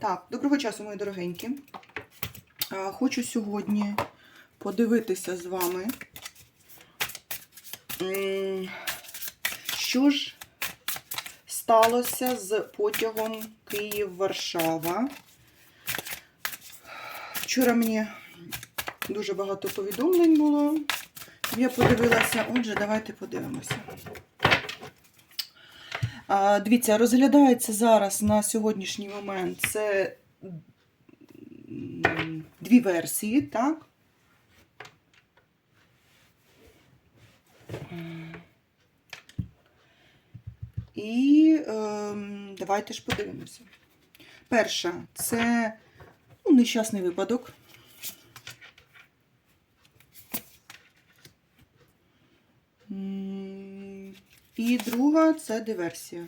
Так, доброго часу, мої дорогенькі. Хочу сьогодні подивитися з вами, що ж сталося з потягом Київ-Варшава. Вчора мені дуже багато повідомлень було. Я подивилася, отже, давайте подивимося. Дивіться, розглядається зараз на сьогоднішній момент це дві версії, так? І ем, давайте ж подивимося. Перша це ну, нещасний випадок. І друга це диверсія.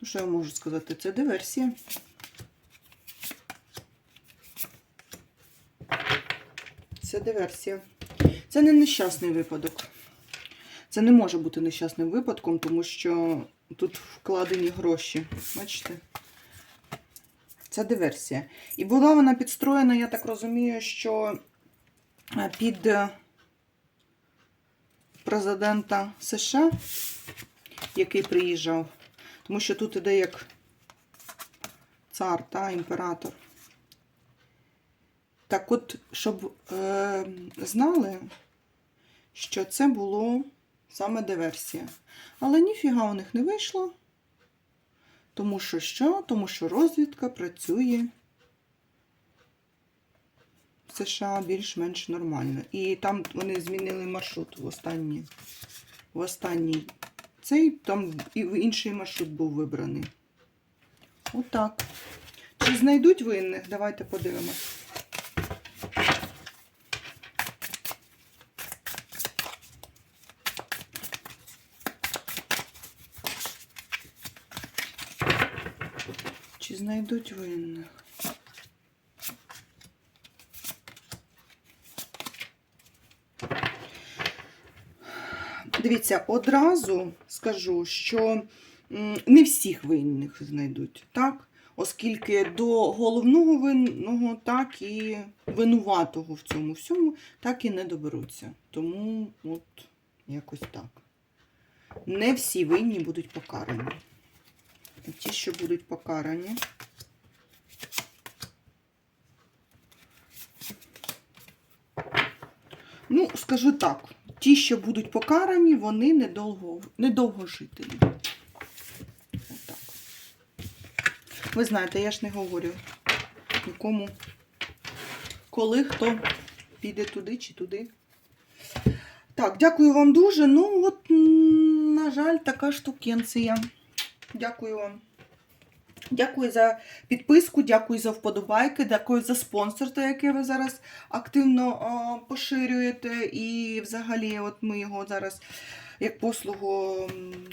Ну, що я можу сказати? Це диверсія. Це диверсія. Це не нещасний випадок. Це не може бути нещасним випадком, тому що тут вкладені гроші. Бачите? Це диверсія. І була вона підстроєна, я так розумію, що е, під е, президента США, який приїжджав, тому що тут іде як цар та імператор. Так от, щоб е, знали, що це було саме диверсія. Але ніфіга у них не вийшло. Тому що що? Тому що розвідка працює США більш-менш нормально. І там вони змінили маршрут в останній. В останній цей, там і інший маршрут був вибраний. Отак. Чи знайдуть винних? Давайте подивимось. Чи знайдуть винних? Дивіться, одразу скажу, що не всіх винних знайдуть, так? Оскільки до головного винного, так і винуватого в цьому всьому, так і не доберуться. Тому от якось так. Не всі винні будуть покарані. Ті, що будуть покарані. Ну, скажу так, ті, що будуть покарані, вони недовго, недовго жителі. Отак. Ви знаєте, я ж не говорю нікому, коли хто піде туди чи туди. Так, дякую вам дуже. Ну, от, на жаль, така штукенція. Дякую вам. Дякую за підписку, дякую за вподобайки, дякую за спонсорство, яке ви зараз активно о, поширюєте. І взагалі, от ми його зараз як послугу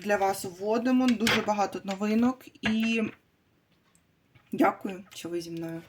для вас вводимо. Дуже багато новинок. І дякую, що ви зі мною.